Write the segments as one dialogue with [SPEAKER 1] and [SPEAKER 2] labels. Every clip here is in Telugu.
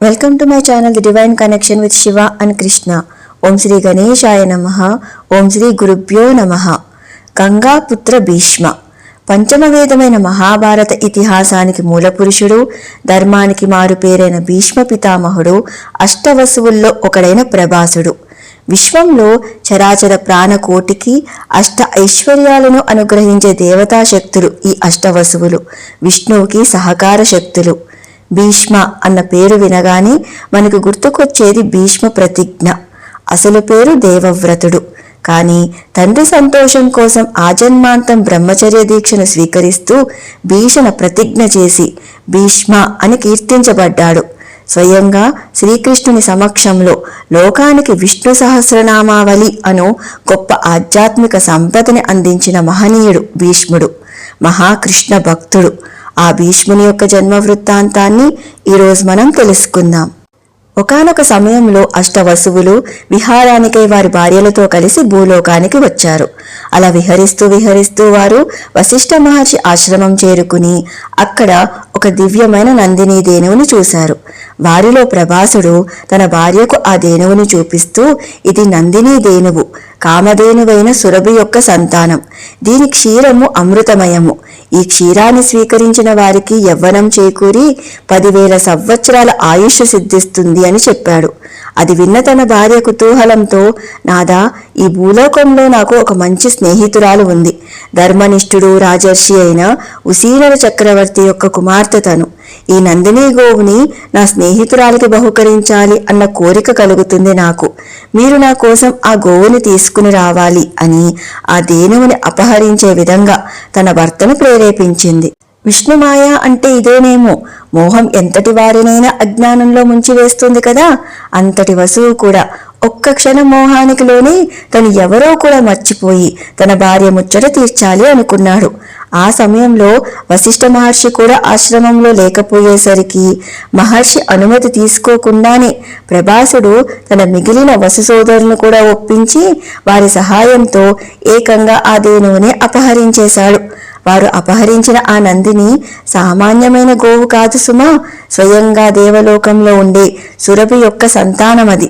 [SPEAKER 1] Welcome to my channel the divine connection with Shiva and Krishna ఓం శ్రీ గణేశాయ నమ. ఓం శ్రీ గురుభ్యో నమ. గంగాపుత్ర భీష్మ. పంచమవేదమైన మహాభారత ఇతిహాసానికి మూలపురుషుడు ధర్మానికి మారుపేరైన భీష్మ పితామహుడు అష్టవసువుల్లో ఒకడైన ప్రభాసుడు. విశ్వంలో చరాచర ప్రాణకోటికి అష్ట ఐశ్వర్యాలను అనుగ్రహించే దేవతా శక్తులు ఈ అష్టవసువులు. విష్ణువుకి సహకార శక్తులు భీష్మ అన్న పేరు వినగానే మనకు గుర్తుకొచ్చేది భీష్మ ప్రతిజ్ఞ. అసలు పేరు దేవవ్రతుడు. కానీ తండ్రి సంతోషం కోసం ఆజన్మాంతం బ్రహ్మచర్య దీక్షను స్వీకరిస్తూ భీషణ ప్రతిజ్ఞ చేసి భీష్మ అని కీర్తించబడ్డాడు. స్వయంగా శ్రీకృష్ణుని సమక్షంలో లోకానికి విష్ణు సహస్రనామావళి అను గొప్ప ఆధ్యాత్మిక సంపదని అందించిన మహనీయుడు భీష్ముడు. మహాకృష్ణ భక్తుడు. ఆ భీష్ముని యొక్క జన్మ వృత్తాంతాన్ని ఈరోజు మనం తెలుసుకుందాం. ఒకానొక సమయంలో అష్టవసువులు విహారానికై వారి భార్యలతో కలిసి భూలోకానికి వచ్చారు. అలా విహరిస్తూ విహరిస్తూ వారు వశిష్ఠ మహర్షి ఆశ్రమం చేరుకుని అక్కడ ఒక దివ్యమైన నందిని దేనువుని చూశారు. వారిలో ప్రభాసుడు తన భార్యకు ఆ దేనువుని చూపిస్తూ ఇది నందిని దేనువు కామధేనువైన సురభి యొక్క సంతానం. దీని క్షీరము అమృతమయము. ఈ క్షీరాన్ని స్వీకరించిన వారికి యవ్వనం చేకూరి పదివేల సంవత్సరాల ఆయుష్ సిద్ధిస్తుంది అని చెప్పాడు. అది విన్న తన భార్య కుతూహలంతో నాదా ఈ భూలోకంలో నాకు ఒక మంచి స్నేహితురాలు ఉంది. ధర్మనిష్ఠుడు రాజర్షి అయిన ఉసీనర చక్రవర్తి యొక్క కుమార్తె తను. ఈ నందిని గోవుని నా స్నేహితురాలికి బహుకరించాలి అన్న కోరిక కలుగుతుంది నాకు. మీరు నా కోసం ఆ గోవుని తీసుకుని రావాలి అని ఆ దేనువుని అపహరించే విధంగా తన భర్తను ప్రేరేపించింది. విష్ణుమాయ అంటే ఇదేనేమో? మోహం ఎంతటి వారినైనా అజ్ఞానంలో ముంచివేస్తుంది కదా? అంతటి వసువు కూడా ఒక్క క్షణం మోహానికి లోని తను ఎవరో కూడా మర్చిపోయి తన భార్య ముచ్చట తీర్చాలి అనుకున్నాడు. ఆ సమయంలో వశిష్ఠ మహర్షి కూడా ఆశ్రమంలో లేకపోయేసరికి మహర్షి అనుమతి తీసుకోకుండానే ప్రభాసుడు తన మిగిలిన వసు సోదరులను కూడా ఒప్పించి వారి సహాయంతో ఏకంగా ఆ దేనువుని అపహరించేశాడు. వారు అపహరించిన ఆ నందిని సామాన్యమైన గోవు కాదు సుమా స్వయంగా దేవలోకంలో ఉండే సురభి యొక్క సంతానమది.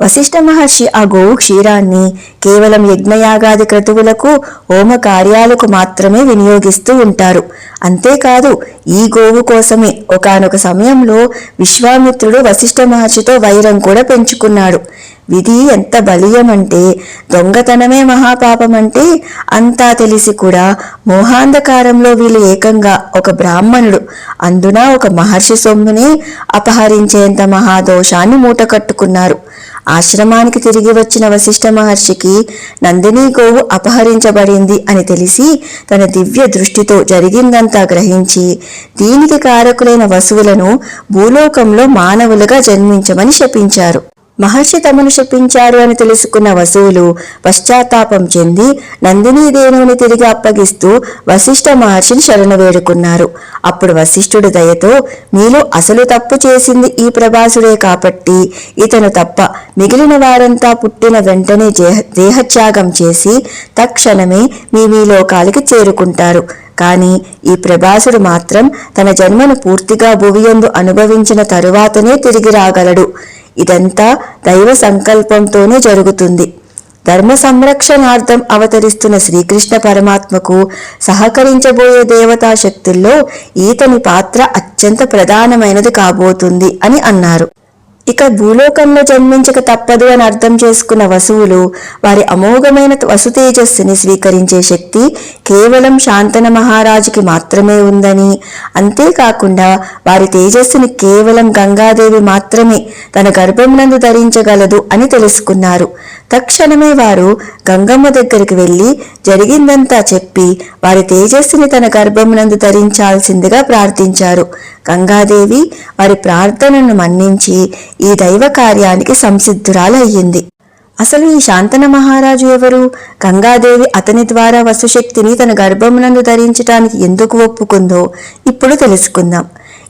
[SPEAKER 1] వశిష్ఠ మహర్షి ఆ గోవు క్షీరాన్ని కేవలం యజ్ఞయాగాది క్రతువులకు హోమ కార్యాలకు మాత్రమే వినియోగిస్తూ ఉంటారు. అంతేకాదు ఈ గోవు కోసమే ఒకానొక సమయంలో విశ్వామిత్రుడు వశిష్ఠ మహర్షితో వైరం కూడా పెంచుకున్నాడు. విధి ఎంత బలీయమంటే దొంగతనమే మహాపాపమంటే అంతా తెలిసి కూడా మోహాంధకారంలో వీళ్ళు ఏకంగా ఒక బ్రాహ్మణుడు. అందున ఒక మహర్షి సొమ్ముని అపహరించేంత మహాదోషాన్ని మూటకట్టుకున్నారు. ఆశ్రమానికి తిరిగి వచ్చిన వశిష్ఠ మహర్షికి నందిని గోవు అపహరించబడింది అని తెలిసి తన దివ్య దృష్టితో జరిగిందంతా గ్రహించి దీనికి కారకులైన వసువులను భూలోకంలో మానవులుగా జన్మించమని శపించారు. మహర్షి తమను శపించారు అని తెలుసుకున్న వసువులు పశ్చాత్తాపం చెంది నందినీ దేనువుని తిరిగి అప్పగిస్తూ వశిష్ఠ మహర్షిని శరణు వేడుకున్నారు. అప్పుడు వశిష్ఠుడు దయతో మీలో అసలు తప్పు చేసింది ఈ ప్రభాసుడే కాబట్టి ఇతను తప్ప మిగిలిన వారంతా పుట్టిన వెంటనే దేహత్యాగం చేసి తక్షణమే మీ మీ లోకాలకి చేరుకుంటారు. కానీ ఈ ప్రభాసుడు మాత్రం తన జన్మను పూర్తిగా భువియందు అనుభవించిన తరువాతనే తిరిగి రాగలడు. ఇదంతా దైవ సంకల్పంతోనే జరుగుతుంది. ధర్మ సంరక్షణార్థం అవతరిస్తున్న శ్రీకృష్ణ పరమాత్మకు సహకరించబోయే దేవతా శక్తుల్లో ఈతని పాత్ర అత్యంత ప్రధానమైనది కాబోతుంది అని అన్నారు. ఇక భూలోకంలో జన్మించక తప్పదు అని అర్థం చేసుకున్న వసువులు వారి అమోఘమైన వసు తేజస్సుని స్వీకరించే శక్తి కేవలం శాంతన మహారాజుకి మాత్రమే ఉందని. అంతేకాకుండా వారి తేజస్సుని కేవలం గంగాదేవి మాత్రమే తన గర్భమునందు ధరించగలదు అని తెలుసుకున్నారు. తక్షణమే వారు గంగమ్మ దగ్గరికి వెళ్ళి జరిగిందంతా చెప్పి వారి తేజస్సుని తన గర్భమునందు ధరించాల్సిందిగా ప్రార్థించారు. గంగాదేవి వారి ప్రార్థనను మన్నించి ఈ దైవ కార్యానికి సంసిద్ధురాలయ్యింది. అసలు ఈ శాంతన మహారాజు ఎవరు? గంగాదేవి అతని ద్వారా వసుశక్తిని తన గర్భమునందు ధరించటానికి ఎందుకు ఒప్పుకుందో ఇప్పుడు తెలుసుకుందాం.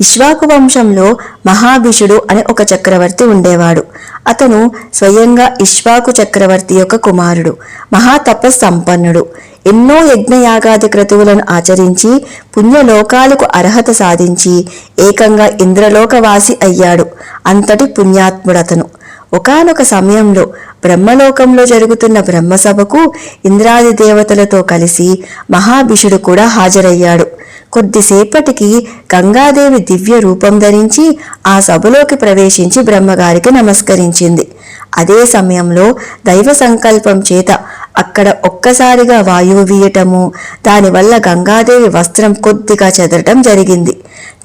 [SPEAKER 1] ఇష్వాకు వంశంలో మహాభిషుడు అనే ఒక చక్రవర్తి ఉండేవాడు. అతను స్వయంగా ఇష్వాకు చక్రవర్తి యొక్క కుమారుడు మహా తపస్సంపన్నుడు ఎన్నో యజ్ఞయాగాది క్రతువులను ఆచరించి పుణ్యలోకాలకు అర్హత సాధించి ఏకంగా ఇంద్రలోకవాసి అయ్యాడు. అంతటి పుణ్యాత్ముడతను. ఒకానొక సమయంలో బ్రహ్మలోకంలో జరుగుతున్న బ్రహ్మసభకు ఇంద్రాది దేవతలతో కలిసి మహాభిషుడు కూడా హాజరయ్యాడు. కొద్దిసేపటికి గంగాదేవి దివ్య రూపం ధరించి ఆ సభలోకి ప్రవేశించి బ్రహ్మగారికి నమస్కరించింది. అదే సమయంలో దైవ సంకల్పం చేత అక్కడ ఒక్కసారిగా వాయువు వీయటము దానివల్ల గంగాదేవి వస్త్రం కొద్దిగా చెదరటం జరిగింది.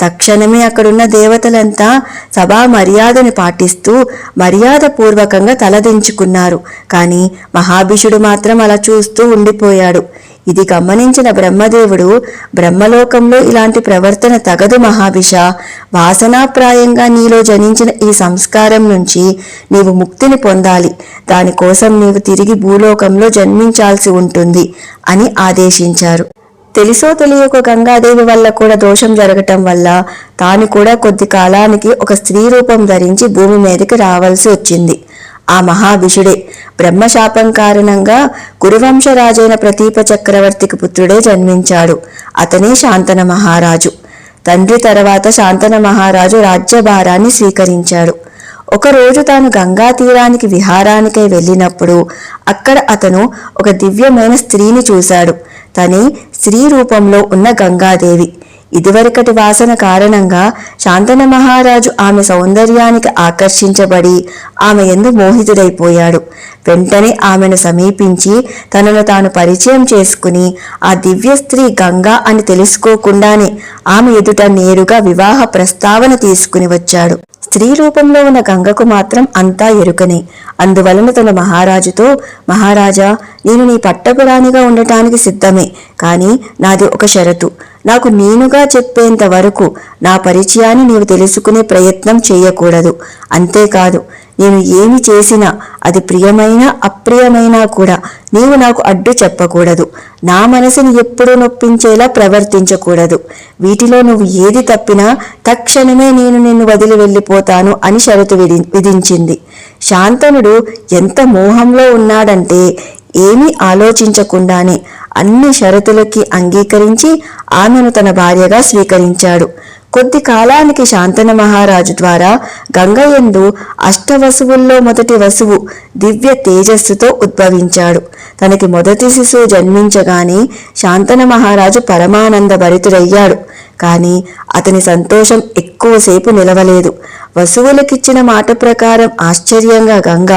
[SPEAKER 1] తక్షణమే అక్కడున్న దేవతలంతా సభా మర్యాదని పాటిస్తూ మర్యాదపూర్వకంగా తలదించుకున్నారు. కానీ మహాభిషుడు మాత్రం అలా చూస్తూ ఉండిపోయాడు. ఇది గమనించిన బ్రహ్మదేవుడు బ్రహ్మలోకంలో ఇలాంటి ప్రవర్తన తగదు మహాభిష వాసనాప్రాయంగా నీలో జనించిన ఈ సంస్కారం నుంచి నీవు ముక్తిని పొందాలి. దానికోసం నీవు తిరిగి భూలోకంలో జన్మించాల్సి ఉంటుంది అని ఆదేశించారు. తెలుసో తెలియక గంగాదేవి వల్ల కూడా దోషం జరగటం వల్ల తాను కూడా కొద్ది కాలానికి ఒక స్త్రీ రూపం ధరించి భూమి మీదకి రావాల్సి వచ్చింది. ఆ మహాభిషుడే బ్రహ్మశాపం కారణంగా కురువంశరాజైన ప్రతీప చక్రవర్తికి పుత్రుడే జన్మించాడు. అతనే శాంతన మహారాజు. తండ్రి తర్వాత శాంతన మహారాజు రాజ్యభారాన్ని స్వీకరించాడు. ఒకరోజు తాను గంగా తీరానికి విహారానికై వెళ్ళినప్పుడు అక్కడ అతను ఒక దివ్యమైన స్త్రీని చూశాడు. తనే స్త్రీ రూపంలో ఉన్న గంగాదేవి. ఇదివరకటి వాసన కారణంగా శాంతన మహారాజు ఆమె సౌందర్యానికి ఆకర్షించబడి ఆమె ఎందు మోహితుడైపోయాడు. వెంటనే ఆమెను సమీపించి తనను తాను పరిచయం చేసుకుని ఆ దివ్య స్త్రీ గంగా అని తెలుసుకోకుండానే ఆమె ఎదుట నేరుగా వివాహ ప్రస్తావన తీసుకుని వచ్చాడు. స్త్రీ రూపంలో ఉన్న గంగకు మాత్రం అంతా ఎరుకనే. అందువలన తన మహారాజుతో మహారాజా నేను నీ పట్టపురాణిగా ఉండటానికి సిద్ధమే కానీ నాది ఒక షరతు. నాకు నేనుగా చెప్పేంత వరకు నా పరిచయాన్ని నీవు తెలుసుకునే ప్రయత్నం చేయకూడదు. అంతేకాదు నేను ఏమి చేసినా అది ప్రియమైన అప్రియమైనా కూడా నీవు నాకు అడ్డు చెప్పకూడదు. నా మనసుని ఎప్పుడూ నొప్పించేలా ప్రవర్తించకూడదు. వీటిలో నువ్వు ఏది తప్పినా తక్షణమే నేను నిన్ను వదిలి వెళ్ళిపోతాను అని షరతు విధి విధించింది. శాంతనుడు ఎంత మోహంలో ఉన్నాడంటే ఏమీ ఆలోచించకుండానే అన్ని షరతులకి అంగీకరించి ఆమెను తన భార్యగా స్వీకరించాడు. కొద్ది కాలానికి శాంతన మహారాజు ద్వారా గంగయందు అష్టవసువుల్లో మొదటి వసువు దివ్య తేజస్సుతో ఉద్భవించాడు. తనకి మొదటి శిశువు జన్మించగానే శాంతన మహారాజు పరమానంద భరితుడయ్యాడు. కానీ అతని సంతోషం ఎక్కువసేపు నిలవలేదు. వసువులకిచ్చిన మాట ప్రకారం ఆశ్చర్యంగా గంగ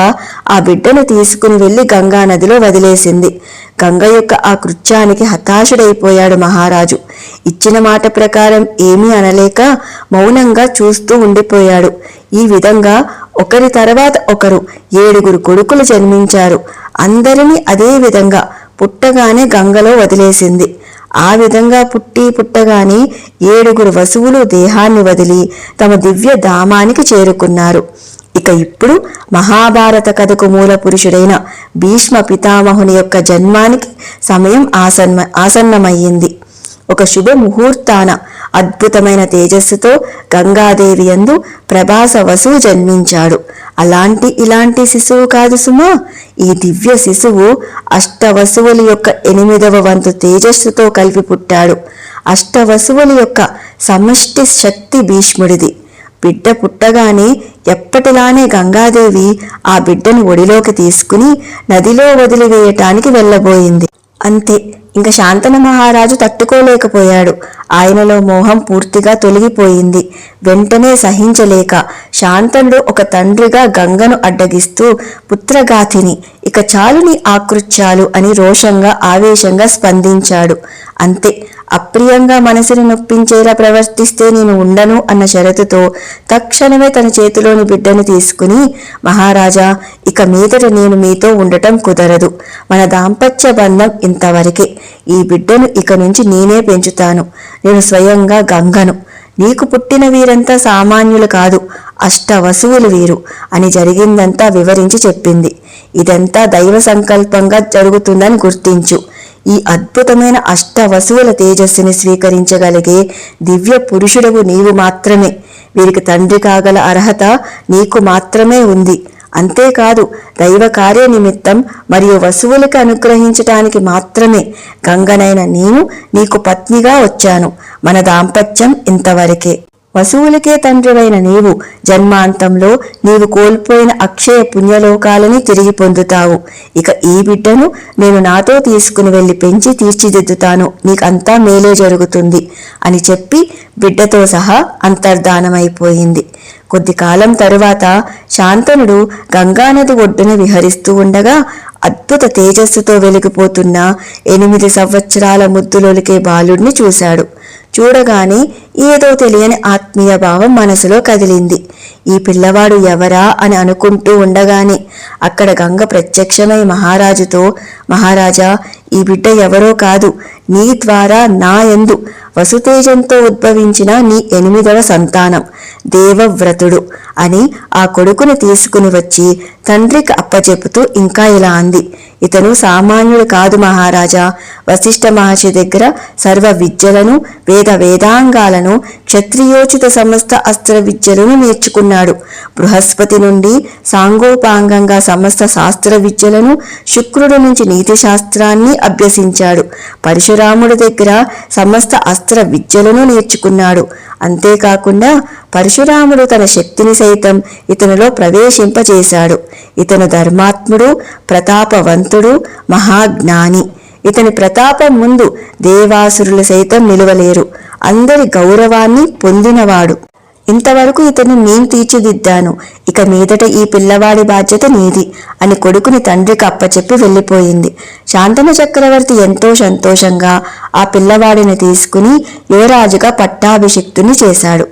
[SPEAKER 1] ఆ బిడ్డను తీసుకుని వెళ్ళి గంగా నదిలో వదిలేసింది. గంగ యొక్క ఆ కృత్యానికి హతాశుడైపోయాడు మహారాజు. ఇచ్చిన మాట ప్రకారం ఏమీ అనలేక మౌనంగా చూస్తూ ఉండిపోయాడు. ఈ విధంగా ఒకరి తర్వాత ఒకరు ఏడుగురు కొడుకులు జన్మించారు. అందరినీ అదే విధంగా పుట్టగానే గంగలో వదిలేసింది. ఆ విధంగా పుట్టి పుట్టగానే ఏడుగురు వసువులు దేహాన్ని వదిలి తమ దివ్య ధామానికి చేరుకున్నారు. ఇక ఇప్పుడు మహాభారత కథకు మూల పురుషుడైన భీష్మ పితామహుని యొక్క జన్మానికి సమయం ఆసన్న ఆసన్నమయ్యింది. ఒక శుభ ముహూర్తాన అద్భుతమైన తేజస్సుతో గంగాదేవి యందు ప్రభాస వసు జన్మించాడు. అలాంటి ఇలాంటి శిశువు కాదు సుమా. ఈ దివ్య శిశువు అష్టవసువుల యొక్క ఎనిమిదవ వంతు తేజస్సుతో కలిపి పుట్టాడు. అష్టవసువుల యొక్క సమష్టి శక్తి భీష్ముడిది. బిడ్డ పుట్టగానే ఎప్పటిలానే గంగాదేవి ఆ బిడ్డను ఒడిలోకి తీసుకుని నదిలో వదిలివేయటానికి వెళ్ళబోయింది. అంతే. ఇంకా శాంతన మహారాజు తట్టుకోలేకపోయాడు. ఆయనలో మోహం పూర్తిగా తొలగిపోయింది. వెంటనే సహించలేక శాంతనుడు ఒక తండ్రిగా గంగను అడ్డగిస్తూ పుత్రగాథిని ఇక చాలు నీ ఆకృత్యాలు అని రోషంగా ఆవేశంగా స్పందించాడు. అంతే అప్రియంగా మనసుని నొప్పించేలా ప్రవర్తిస్తే నేను ఉండను అన్న షరతుతో తక్షణమే తన చేతిలోని బిడ్డను తీసుకుని మహారాజా ఇక మీదట నేను మీతో ఉండటం కుదరదు. మన దాంపత్య బంధం ఇంతవరకే. ఈ బిడ్డను ఇక నుంచి నేనే పెంచుతాను. నేను స్వయంగా గంగను. నీకు పుట్టిన వీరంతా సామాన్యులు కాదు అష్ట వసువులు వీరు అని జరిగిందంతా వివరించి చెప్పింది. ఇదంతా దైవ సంకల్పంగా జరుగుతుందని గుర్తించు. ఈ అద్భుతమైన అష్ట వసువుల తేజస్సుని స్వీకరించగలిగే దివ్య పురుషుడవు నీవు మాత్రమే. వీరికి తండ్రి కాగల అర్హత నీకు మాత్రమే ఉంది. అంతేకాదు దైవ కార్య నిమిత్తం మరియు వసువులకి అనుగ్రహించటానికి మాత్రమే. గంగనైన నేను నీకు పత్నిగా వచ్చాను. మన దాంపత్యం ఇంతవరకే. వసువులకే తండ్రివైన నీవు జన్మాంతంలో నీవు కోల్పోయిన అక్షయ పుణ్యలోకాలని తిరిగి పొందుతావు. ఇక ఈ బిడ్డను నేను నాతో తీసుకుని వెళ్ళి పెంచి తీర్చిదిద్దుతాను. నీకంతా మేలే జరుగుతుంది అని చెప్పి బిడ్డతో సహా అంతర్ధానమైపోయింది. కొద్ది కాలం తరువాత శాంతనుడు గంగానది ఒడ్డున విహరిస్తూ ఉండగా అద్భుత తేజస్సుతో వెలిగిపోతున్న ఎనిమిది సంవత్సరాల ముద్దులొలికే బాలుడిని చూశాడు. చూడగానే ఏదో తెలియని ఆత్మీయ భావం మనసులో కదిలింది. ఈ పిల్లవాడు ఎవరా అని అనుకుంటూ ఉండగానే అక్కడ గంగ ప్రత్యక్షమై మహారాజుతో మహారాజా ఈ బిడ్డ ఎవరో కాదు. నీ ద్వారా నా ఎందు వసుతేజంతో ఉద్భవించిన నీ ఎనిమిదవ సంతానం. దేవవ్రతుడు అని ఆ కొడుకుని తీసుకుని వచ్చి తండ్రికి అప్పచెపుతూ ఇంకా ఇలా అంది. ఇతను సామాన్యుడు కాదు మహారాజా. వశిష్ఠ మహర్షి దగ్గర సర్వ విద్యలను వేద వేదాంగాలను క్షత్రియోచిత సమస్త అస్త్ర విద్యలను నేర్చుకున్నాడు. బృహస్పతి నుండి సాంగోపాంగంగా సమస్త శాస్త్ర విద్యలను శుక్రుడు నుంచి నీతి శాస్త్రాన్ని అభ్యసించాడు. పరశురాముడి దగ్గర సమస్త అస్త్ర విద్యలను నేర్చుకున్నాడు. అంతేకాకుండా పరశురాముడు తన శక్తిని సైతం ఇతనిలో ప్రవేశింపచేశాడు ఇతను ధర్మాత్ముడు ప్రతాపవంతుడు మహాజ్ఞాని. ఇతని ప్రతాపం ముందు దేవాసురులు సైతం నిలవలేరు. అందరి గౌరవాన్ని పొందినవాడు. ఇంతవరకు ఇతను నేను తీర్చిదిద్దాను. ఇక మీదట ఈ పిల్లవాడి బాధ్యత నీది అని కొడుకుని తండ్రికి అప్పచెప్పి వెళ్ళిపోయింది. శాంతన చక్రవర్తి ఎంతో సంతోషంగా ఆ పిల్లవాడిని తీసుకుని యువరాజుగా పట్టాభిషిక్తుని చేశాడు.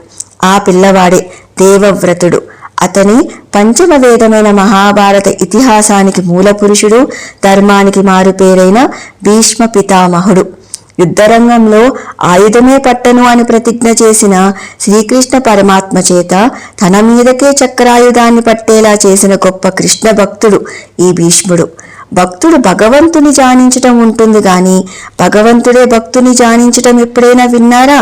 [SPEAKER 1] ఆ పిల్లవాడే దేవవ్రతుడు. అతని పంచమ వేదమైన మహాభారత ఇతిహాసానికి మూల పురుషుడు ధర్మానికి మారుపేరైన భీష్మ పితామహుడు. యుద్ధరంగంలో ఆయుధమే పట్టను అని ప్రతిజ్ఞ చేసిన శ్రీకృష్ణ పరమాత్మ చేత తన మీదకే చక్రాయుధాన్ని పట్టేలా చేసిన గొప్ప కృష్ణ భక్తుడు ఈ భీష్ముడు. భక్తుడు భగవంతుని జానించటం ఉంటుంది గాని భగవంతుడే భక్తుని జానించటం ఎప్పుడైనా విన్నారా?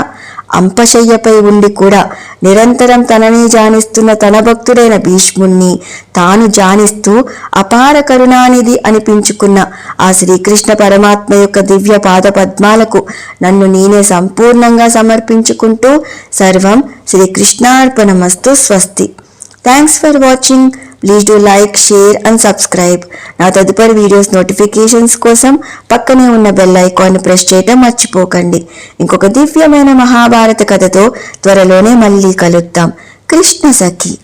[SPEAKER 1] అంపశయ్యపై ఉండి కూడా నిరంతరం తనని జానిస్తున్న తన భక్తుడైన భీష్ముణ్ణి తాను జానిస్తూ అపార కరుణానిధి అనిపించుకున్న ఆ శ్రీకృష్ణ పరమాత్మ యొక్క దివ్య పాద పద్మాలకు నన్ను నేనే సంపూర్ణంగా సమర్పించుకుంటూ సర్వం శ్రీకృష్ణార్పణమస్తు స్వస్తి. Thanks for watching please do like share and subscribe నా తదుపరి వీడియోస్ నోటిఫికేషన్స్ కోసం పక్కనే ఉన్న బెల్ ఐకాన్ని ప్రెస్ చేయటం మర్చిపోకండి. ఇంకొక దివ్యమైన మహాభారత కథతో త్వరలోనే మళ్ళీ కలుద్దాం. కృష్ణ సఖి.